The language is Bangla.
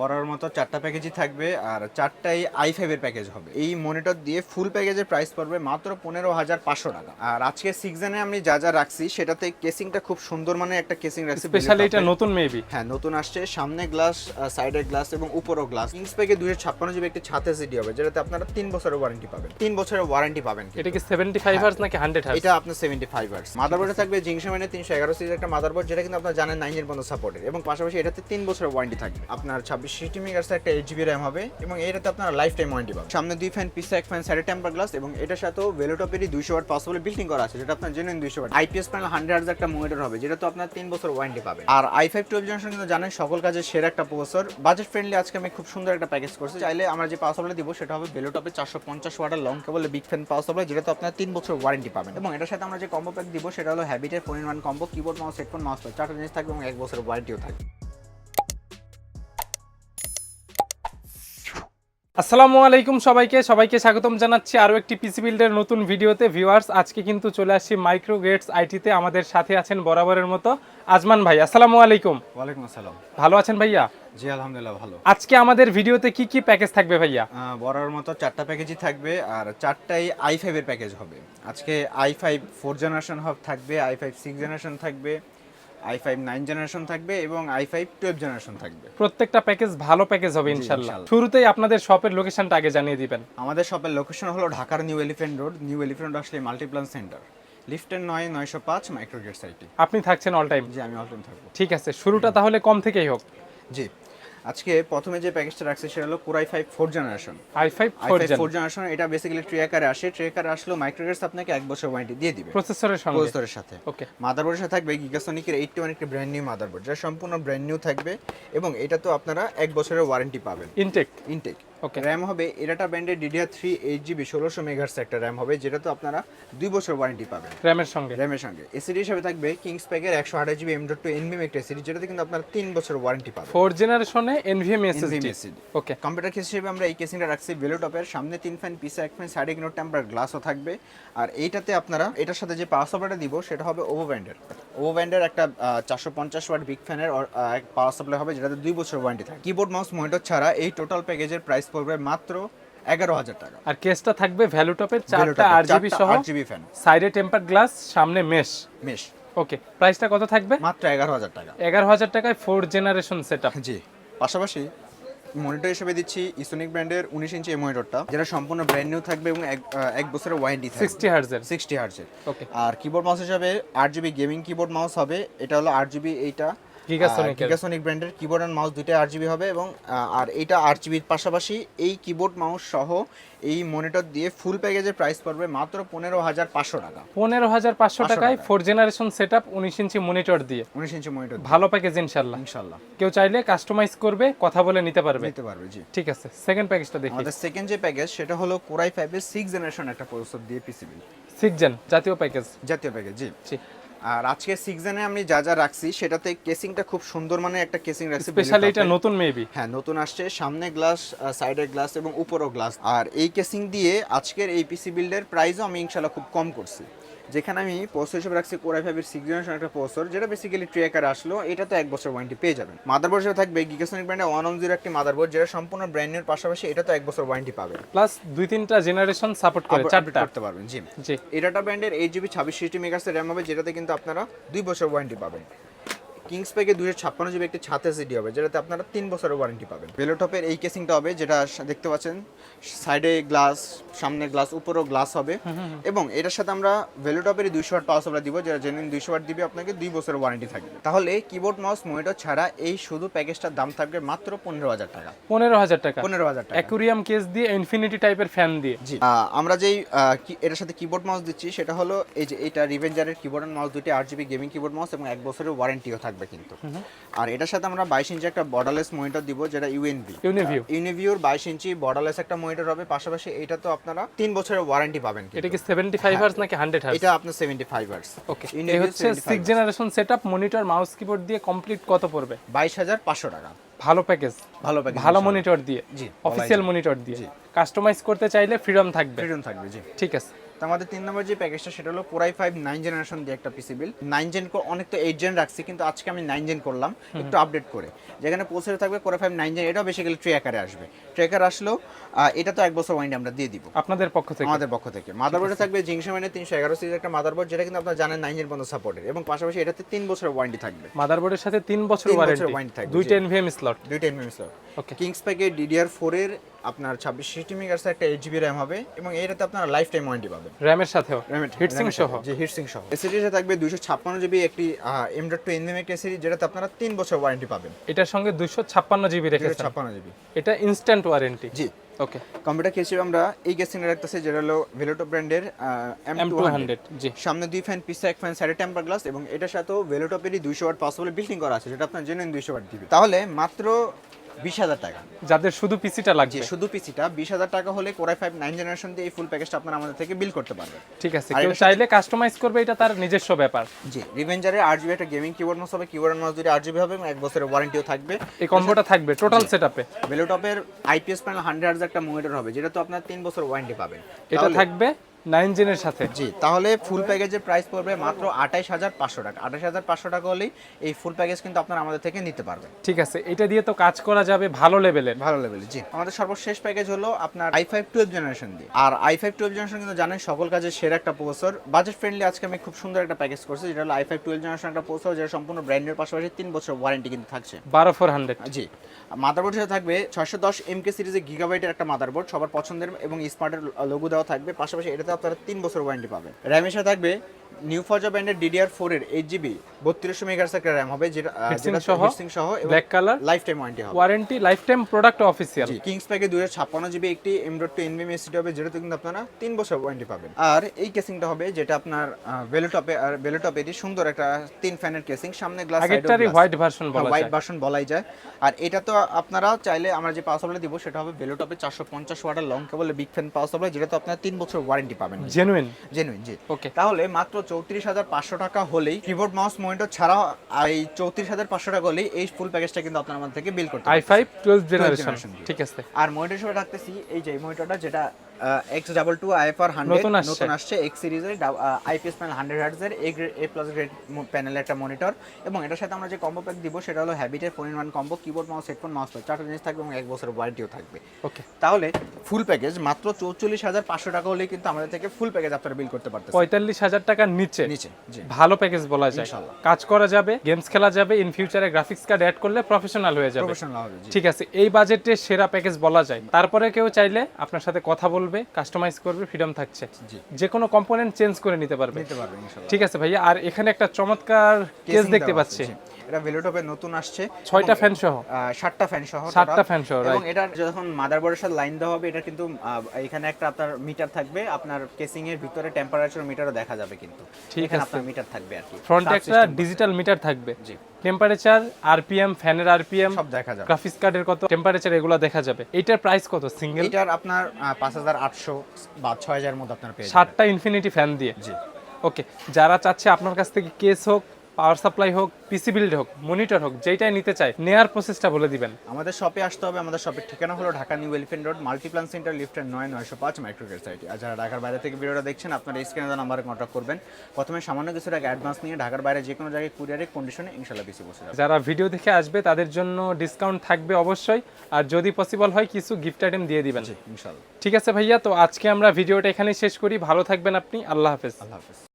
বড়ার মতো চারটা প্যাকেজই থাকবে আর চারটাই আই ফাইভের প্যাকেজ হবে। এই মনিটর দিয়ে ফুল প্যাকেজের প্রাইস পড়বে মাত্র পনেরো হাজার পাঁচশো টাকা। আর আজকে সিক্সনে আমি যা যা রাখছি সেটাতে কেসিংটা খুব সুন্দর মানে একটা কেসিং রাখছি স্পেশালি এটা নতুন মেবি হ্যাঁ নতুন আসছে। সামনে গ্লাস সাইডে গ্লাস এবং উপরও গ্লাস কিংস প্যাকে দুশো ছাপ্পান্ন জিবি একটি ছাতে সিডি হবে যেটাতে আপনারা তিন বছরের ওয়ারেন্টি পাবেন। তিন বছরের ওয়ারেন্টি পাবেন এটা কি সেভেন্টি ফাইভ হার্স নাকি হান্ড্রেড এটা আপনার সেভেন্টি ফাইভ আর্স মাদারবোর্ডে থাকবে জিংশামেনের তিনশো এগারো সিরিজের একটা মাদারবোর্ড যেটা কিন্তু আপনার জানেন নাইনের পর্যন্ত সাপোর্টের এবং পাশাপাশি এটাতে তিন বছরের ওয়ারেন্টি থাকবে। আপনার সিক্সটি মেগার্সের একটা এইট জিবি র্যাম হবে এবং এটাতে আপনার লাইফ টাইম ওয়ারেন্টি পাবেন। সামনে দুই ফ্যান পিসে এক ফ্যান সাইডে টেম্পার গ্লাস এবং এটার সাথেও ভেলোটপেরই দুইশো ওয়াট পসিবল বিল্ডিং করা আছে, যেটা আপনার জেনুইন দুইশো ওয়াট আইপিএস প্যানেল হান্ড্রেড একটা মনিটর হবে, যেটা তো আপনার তিন বছর ওয়ারেন্টি পাবে আর আই ফাইভ টুয়েলভ জেনারেশন কিন্তু জানেন, সকল কাজে সেরা একটা প্রসেসর বাজেট ফ্রেন্ডলি আজকে আমি খুব সুন্দর একটা প্যাকেজ করছি। চাইলে আমরা যে পাওয়ার দিব, সেটা হবে ভেলোটপে চারশো পঞ্চাশ ওয়াটের long cable big fan power যেটা তো আপনার তিন বছর ওয়ারেন্টি পাবেন। এবং এটার সাথে আমরা যে কম্বো প্যাক দিব, সেটা হলো হ্যাবিটের four in one combo keyboard mouse headphone mouse চারটা জিনিস থাকবে এবং এক বছরের ওয়ারেন্টিও থাকবে। আসসালামু আলাইকুম সবাইকে সবাইকে স্বাগতম জানাচ্ছি আরও একটি পিসি বিল্ডের নতুন ভিডিওতে। ভিউয়ার্স আজকে কিন্তু চলে আসছি মাইক্রো গেটস আইটিতে আমাদের সাথে আছেন বরাবরের মতো আজমান ভাই। আসসালামু আলাইকুম। ওয়ালাইকুম আসসালাম। ভালো আছেন ভাইয়া? জি আলহামদুলিল্লাহ ভালো। আজকে আমাদের ভিডিওতে কি কি প্যাকেজ থাকবে ভাইয়া? বড়ার মতো চারটা প্যাকেজই থাকবে আর চারটাই আই ফাইভের প্যাকেজ হবে। আজকে আই ফাইভ ফোর জেনারেশন হব থাকবে আই ফাইভ সিক্স জেনারেশন থাকবে আই ফাইভ নাইন জেনারেশন থাকবে এবং আই ফাইভ টুয়েলভ জেনারেশন থাকবে। প্রত্যেকটা প্যাকেজ ভালো প্যাকেজ হবে ইনশাল্লাহ। শুরুতেই আপনাদের শপের লোকেশনটা আগে জানিয়ে দিবেন। আমাদের শপের লোকেশন হলো ঢাকার new elephant road new elephant আসলে মাল্টিপ্লান সেন্টার লিফটের নয় নয়শো পাঁচ মাইক্রোগেট সাইটে আপনি থাকছেন অল টাইম জি আমি অল টাইম থাকব। ঠিক আছে শুরুটা তাহলে কম থেকেই হোক। জি। আজকে প্রথমে যে প্যাকেজটা রাখছে সেটা হলো core i five four generation i five four generation এটা বেসিক্যালি ট্রেকারে আসে। ট্রেকারে আসলেও মাইক্রোগেটস আপনাকে এক বছর ওয়ারেন্টি দিয়ে দিবে। প্রসেসরের সঙ্গে। প্রসেসরের সাথে। ওকে মাদারবোর্ডের সাথে থাকবে গিগাসনিকের এইটটি ওয়ান একটি ব্র্যান্ড নিউ মাদারবোর্ড যা সম্পূর্ণ ব্র্যান্ড নিউ থাকবে এবং এটা তো আপনারা এক বছরের ওয়ারেন্টি পাবেন। ইনটেক ইনটেক ওকে র্যাম হবে এরাটা ব্র্যান্ডের ডিডিআর থ্রি এইট জিবি ষোলোশো মেগাহার্স একটা র্যাম হবে যেটা তো আপনারা দুই বছর ওয়ারেন্টি পাবেন। র্যামের সঙ্গে? র্যামের সঙ্গে। এসিডি হিসাবে থাকবে কিংস প্যাকের একশো আঠাশ জিবি এম ডট টু এনবিএম একটা এসিডি যেটাতে কিন্তু আপনারা তিন বছর ওয়ারেন্টি পাবেন। ফোর জেনারেশনে NVMe SSD okay computer case হিসেবে আমরা এই কেসিংটা রাখছি ভেলো টপের সামনে তিন ফ্যান পিছে এক ফ্যান সাইডে কিনো টেম্পার গ্লাসও থাকবে। আর এইটাতে আপনারা এটার সাথে যে পাওয়ার সাপ্লাইটা দিব সেটা হবে ওভো ব্যান্ডের ওভো ব্যান্ডের একটা চারশো পঞ্চাশ ওয়াট বিগ ফ্যানের পাওয়ার সাপ্লাই হবে যেটাতে দুই বছর ওয়ারেন্টি থাকে কিবোর্ড মাউস মনিটর ছাড়া এই টোটাল প্যাকেজের প্রাইস পড়বে মাত্র এগারো হাজার টাকা। আর কেসটা থাকবে চারটা আর জিবি সহ জিবি ফ্যান সাইডে টেম্পার গ্লাস সামনে মেশ মেশ ওকে প্রাইসটা কত থাকবে? মাত্র এগারো হাজার টাকা। এগারো হাজার টাকায় ফোর জেনারেশন সেট জি পাশাপাশি মনিটর হিসেবে দিচ্ছি ইসোনিক ব্র্যান্ডের উনিশ ইঞ্চি এই মনিটরটা যেটা সম্পূর্ণ ব্র্যান্ড নিউ থাকবে এবং এক এক বছরের ওয়ারেন্টি থাকবে। সিক্সটি হার্জের সিক্সটি হার্জের ওকে আর কিবোর্ড মাউস হিসাবে আট জিবি গেমিং কিবোর্ড মাউস হবে এটা হলো আট জিবি এইটা। এর। গিগাসনিক ব্র্যান্ডের কিবোর্ড অ্যান্ড মাউস দুইটাই আট জিবি হবে এবং আর এইটা আট জিবির পাশাপাশি এই কিবোর্ড মাউস সহ এই মনিটর দিয়ে ফুল প্যাকেজের প্রাইস পড়বে মাত্র পনেরো হাজার পাঁচশো টাকা। পনেরো হাজার পাঁচশো টাকায় ফোর জেনারেশন সেট আপ উনিশ ইঞ্চি মনিটর দিয়ে। উনিশ ইঞ্চি মনিটর ভালো প্যাকেজ ইনশাল্লাহ। ইনশাল্লাহ। কেউ চাইলে কাস্টমাইজ করবে কথা বলে নিতে পারবে। নিতে পারবে জি। ঠিক আছে সেকেন্ড প্যাকেজটা দেখি। আমাদের সেকেন্ড যে প্যাকেজ সেটা হলো কোরাই ফাইভের সিক্স জেনারেশন একটা প্রসেসর দিয়ে পিসিবি সিক্স জেন জাতীয় প্যাকেজ জাতীয় প্যাকেজ জি। জি। আর আজকে সিজনে আমি যা যা রাখছি সেটাতে কেসিংটা খুব সুন্দর মানে একটা কেসিং রাখছি স্পেশালি এটা নতুন মেবি হ্যাঁ নতুন আসছে সামনে গ্লাস সাইডের গ্লাস এবং উপরও গ্লাস আর এই কেসিং দিয়ে আজকের এই পিসি বিল্ডের প্রাইসও আমি ইনশাল্লাহ খুব কম করছি। যেখানে আমি পোস্টার হিসেবে রাখছি কোরাই ফাইভের সিক্স জেনারেশন একটা পোস্টার যেটা বেসিক্যালি ট্রেকার আসলো। এটা তো এক বছর ওয়ারেন্টি পেয়ে যাবেন। মাদার বোর্ড হিসেবে থাকবে গিগাসনিক ব্র্যান্ডের ওয়ান অন জিরো একটি মাদারবোর্ড যেটা সম্পূর্ণ ব্র্যান্ড নিউর পাশাপাশি এটা তো এক বছর ওয়ারেন্টি পাবে। প্লাস দুই তিনটা জেনারেশন সাপোর্ট করে চারটা। করতে পারবেন জি। জি। এটাটা ব্র্যান্ডের এইট জিবি ছাব্বিশ সিক্সটি মেগাসের র্যাম হবে যেটাতে কিন্তু আপনারা দুই বছর ওয়ারেন্টি পাবেন। কিংস প্যাকে দুশো ছাপ্পান্ন জিবি একটি ছাতে সিটি হবে যেটাতে আপনারা তিন বছরের ওয়ারেন্টি পাবেন। ভেলোটপের এই কেসিংটা হবে যেটা দেখতে পাচ্ছেন সাইডে গ্লাস সামনে গ্লাস উপরেও গ্লাস হবে। এবং এটার সাথে আমরা ভেলোটপের দুইশো ওয়াট পাওয়ার সাপ্লাই দিব যেটা জেনুইন দুইশো ওয়াট দিবে আপনাকে দুই বছরের ওয়ারেন্টি থাকবে। তাহলে কিবোর্ড মাউস মনিটর ছাড়া এই শুধু প্যাকেজটার দাম থাকবে মাত্র পনেরো হাজার টাকা। পনেরো হাজার টাকা। পনেরো হাজার টাকা। অ্যাকুরিয়াম কেস দিয়ে ইনফিনিটি টাইপের ফ্যান দিয়ে। জি। আমরা যেই এটার সাথে কিবোর্ড মাউস দিচ্ছি সেটা হলো এই যে এটা রিভেঞ্জারের কিবোর্ড মাউস দুটি আট জিবি গেমিং কিবোর্ড মাউস এবং এক বছরের ওয়ারেন্টিও থাকবে। কিন্তু। আর এটার সাথে আমরা বাইশ ইঞ্চি একটা বর্ডারলেস মনিটর দিব যেটা ইউএনবি ইউনিভিউ ইউনিভিউর বাইশ ইঞ্চি বর্ডারলেস একটা মনিটর হবে পাশাপাশি এটা তো আপনারা তিন বছরের ওয়ারেন্টি পাবেন কিন্তু। এটা কি সেভেন্টি ফাইভ হার্স নাকি হান্ড্রেড হার্স এটা আপনার সেভেন্টি ফাইভ আর্স ওকে এই হচ্ছে six generation setup monitor mouse keyboard দিয়ে কমপ্লিট কত পড়বে? বাইশ হাজার পাঁচশো টাকা। ভালো প্যাকেজ ভালো প্যাকেজ ভালো মনিটর দিয়ে। জি, অফিসিয়াল মনিটর দিয়ে। কাস্টমাইজ করতে চাইলে ফ্রিডম থাকবে। ফ্রিডম থাকবে জি। ঠিক আছে। আমাদের তিন নম্বর যে প্যাকেজটা সেটা হলো কোরাই ফাইভ নাইন জেনারেশন দিয়ে একটা পিসি বিল নাইন জেন অনেক তো এইট জেন রাখছি কিন্তু আজকে আমি নাইন জেন করলাম একটু আপডেট করে। যেখানে পৌঁছে থাকবে core i five nine gen এটাও বেসিক্যালি ট্রে আকারে আসবে। ট্রেকার আসলেও এটা তো এক বছর ওয়ারেন্টি আমরা দিয়ে দিব। আপনাদের পক্ষ থেকে। আমাদের পক্ষ থেকে। মাদারবোর্ডে থাকবে জিংশামেনের তিনশো এগারো সিরিজের একটা মাদারবোর্ড যেটা কিন্তু আপনারা জানেন নাইন জেন পর্যন্ত সাপোর্টের এবং পাশাপাশি এটাতে তিন বছরের ওয়ারেন্টি থাকবে। মাদারবোর্ডের সাথে তিন বছর বছর ওয়ারেন্টি থাকবে, দুইটা। এনভিএম স্লট দুইটা এমএম স্লট Okay. কিংস প্যাকে ডিডিআর ফোর এর আপনার ছাব্বিশ সিক্সটি মেগার্সের একটা এইট জিবি র্যাম হবে এবং এটাতে আপনারা লাইফ টাইম ওয়ারেন্টি পাবেন র্যামের সাথেও? হিটসিং সহ? যে হিটসিং সহ। এসিডিতে থাকবে দুইশো ছাপ্পান্ন জিবি একটি এম ডট টু এনভিএম একটা যেটাতে আপনারা তিন বছর ওয়ারেন্টি পাবেন। এটার সঙ্গে দুইশো ছাপ্পান্ন জিবি রেখেছেন? ছাপ্পান্ন জিবি এটা ইনস্ট্যান্ট ওয়ারেন্টি জি। ওকে কম্পিউটার কেস হিসেবে আমরা এই কেসিংটা রাখতেছি যেটা হলো ভেলোটো ব্র্যান্ডের এম টু হান্ড্রেড জি। সামনে দুই ফ্যান পিছে এক ফ্যান সাইডে টেম্পার গ্লাস এবং এটার সাথেও ভেলোটপেরই দুইশো ওয়াট পসিবল বিল্ডিং করা আছে যেটা আপনার জেনুইন দুইশো ওয়াট দিবে। তাহলে মাত্র বিশ হাজার টাকা। যাদের শুধু পিসিটা লাগবে। শুধু পিসিটা। বিশ হাজার টাকা হলে কোরাই ফাইভ নাইন জেনারেশন দিয়ে এই ফুল প্যাকেজটা আপনারা আমাদের থেকে বিল করতে পারবেন। ঠিক আছে আর কেউ চাইলে কাস্টমাইজ করবে এটা তার নিজস্ব ব্যাপার। জি রিভেঞ্জারের আট জিবি একটা গেমিং কিবোর্ড মাউস হবে। কিবোর্ড মাউস দুটি আট জিবি হবে এবং এক বছরের ওয়ারেন্টিও থাকবে। এই কম্বোটা থাকবে টোটাল সেটআপে ভেলোটপের আইপিএস প্যানেল হান্ড্রেড হার্জ একটা মনিটর হবে যেটা তো আপনার তিন বছর ওয়ারেন্টি পাবেন। এটা থাকবে নাইন জেনের সাথে। জি তাহলে ফুল প্যাকেজের প্রাইস পড়বে মাত্র আঠাইশ হাজার পাঁচশো টাকা। আঠাইশ হাজার পাঁচশো টাকা হলেই এই ফুল প্যাকেজ কিন্তু আপনারা আমাদের থেকে নিতে পারবেন। ঠিক আছে এটা দিয়ে তো কাজ করা যাবে ভালো লেভেলের। ভালো লেভেলে জি। আমাদের সর্বশেষ প্যাকেজ হলো আপনার আই ফাইভ টুয়েলভ জেনারেশন দিয়ে। আর আই ফাইভ টুয়েলভ জেনারেশন কিন্তু জানেন সকল কাজে সেরা একটা প্রসেসর বাজেট ফ্রেন্ডলি আজকে আমি খুব সুন্দর একটা প্যাকেজ করছি যেটা হলো আই ফাইভ টুয়েলভ জেনারেশন একটা প্রসেসর যেটা সম্পূর্ণ ব্র্যান্ডের পাশাপাশি তিন বছর ওয়ারেন্টি কিন্তু থাকছে। বারো ফোর হান্ড্রেড জি। মাদারবোর্ড হিসেবে থাকবে ছয়শো দশ এমকে সিরিজের গিগাবাইটের একটা মাদারবোর্ড। সবার পছন্দের এবং স্মার্টের লোগো দেওয়া থাকবে। পাশাপাশি এটাতে আপনারা তিন বছর ওয়ারেন্টি পাবেন। র্যাম হিসেবে থাকবে নিউ ফজা ব্র্যান্ডের ডিডিআর ফোর এর এইট জিবি বত্রিশশো মেগাহার্স একটা র্যাম হবে যেটা সহ, সহ black colour life time warranty হবে। Warranty life time product official Kings প্যাকে দুইশো ছাপ্পান্ন জিবি একটি এম ডট টু এনবিএম এসিটি হবে যেটাতে কিন্তু আপনারা তিন বছর ওয়ারেন্টি পাবেন। আর এই কেসিংটা হবে যেটা আপনার ভেলোটপে আর ভেলোটপেরই সুন্দর একটা তিন ফ্যানের কেসিং সামনে গ্লাস আগেরটারই হোয়াইট ভার্সন বলা হোয়াইট ভার্সন বলাই যায়। আর এটা তো আপনারা চাইলে আমরা যে পাওয়ার সাপ্লাই দিব সেটা হবে ভেলোটপে চারশো পঞ্চাশ water long cable big fan power supply যেটা তো আপনার তিন বছর ওয়ারেন্টি পাবেন। জেনুইন জেনুইন জি। ওকে তাহলে মাত্র চৌত্রিশ হাজার পাঁচশো টাকা হলেই কিবোর্ড মাউস মনিটর আর এই চৌত্রিশ হাজার পাঁচশো টাকা হলেই এই ফুল প্যাকেজটা কিন্তু আপনার আমাদের থেকে বিল করতে আই ফাইভ টুয়েলভ জেনারেশন ঠিক আছে। আর মনিটর হিসেবে রাখতেছি এই যে মনিটরটা যেটা X double two IFR hundred নতুন আসছে। এক্স সিরিজের আইপিএস প্যানেল হান্ড্রেড হার্টজের এ প্লাস গ্রেড প্যানেলের একটা মনিটর এবং এটার সাথে আমরা যে কম্বো প্যাক দিব সেটা হলো হ্যাবিটের four in one combo keyboard mouse headphone mouse pack চারটা জিনিস থাকবে এবং এক বছরের ওয়ারেন্টিও থাকবে। ওকে তাহলে ফুল প্যাকেজ মাত্র চৌচল্লিশ হাজার পাঁচশো টাকা হলেই কিন্তু আমাদের থেকে ফুল প্যাকেজ আপনারা বিল করতে পারতেছেন। পঁয়তাল্লিশ হাজার টাকার নিচে? নিচে ভালো প্যাকেজ বলা যায়। কাজ করা যাবে গেমস খেলা যাবে ইন ফিউচারে গ্রাফিক্স কার্ড অ্যাড করলে প্রফেশনাল হয়ে যাবে। প্রফেশনাল হবে ঠিক আছে এই বাজেটে সেরা প্যাকেজ বলা যায়। তারপরে কেউ চাইলে আপনার সাথে কথা বলবে কাস্টমাইজ করবে ফ্রিডম থাকছে। যে কোনো কম্পোনেন্ট চেঞ্জ করে নিতে পারবে। ঠিক আছে ভাইয়া আর এখানে একটা চমৎকার কেস দেখতে পাচ্ছি। এটা ভেলোটপের নতুন আসছে ছয়টা ফ্যান সহ। সাতটা ফ্যান সহ সাতটা ফ্যান সহ এবং এটার যখন মাদারবোর্ডের সাথে লাইন দেওয়া হবে এটা কিন্তু এখানে একটা আপনার মিটার থাকবে। আপনার কেসিং এর ভিতরে টেম্পারেচার মিটারও দেখা যাবে কিন্তু। ঠিক আছে। আপনার মিটার থাকবে আর কি। ফ্রন্টে একটা ডিজিটাল মিটার থাকবে। জি। টেম্পারেচার আরপিএম ফ্যানের আরপিএম সব দেখা যাবে। গ্রাফিক্স কার্ডের কত টেম্পারেচার এগুলো দেখা যাবে। এটার প্রাইস কত? সিঙ্গেল এটার আপনার পাঁচ হাজার আটশো বা ছয় হাজার মধ্যে আপনার পেয়ে ষাটটা ইনফিনিটি ফ্যান দিয়ে। জি। ওকে যারা চাচ্ছে আপনার কাছ থেকে কেস হোক পাওয়ার সাপ্লাই হোক পিসি বিল্ড হোক মনিটর হোক যেটাই নিতে চায় নেয়ার প্রসেসটা বলে দিবেন। আমাদের শপে আসতে হবে আমাদের শপের ঠিকানা হলো Dhaka new elephant road Multiplan Center লিফটের নয় নয়শো পাঁচ মাইক্রোগেট সাইটে আর যারা ঢাকার বাইরে থেকে ভিডিওটা দেখছেন আপনারা স্ক্রিনে নাম্বারে কন্ট্যাক্ট করবেন। প্রথমে সামান্য কিছু টাকা অ্যাডভান্স নিয়ে ঢাকার বাইরে যে কোনো জায়গায় কুরিয়ারে কন্ডিশনে ইনশাল্লাহ বেশি বসে যাবে। যারা ভিডিও দেখে আসবে তাদের জন্য ডিসকাউন্ট থাকবে অবশ্যই। আর যদি পসিবল হয় কিছু গিফট আইটেম দিয়ে দিবেন। ইনশাল্লাহ ঠিক আছে ভাইয়া তো আজকে আমরা ভিডিওটা এখানেই শেষ করি। ভালো থাকবেন আপনি। আল্লাহ হাফেজ। আল্লাহ হাফেজ।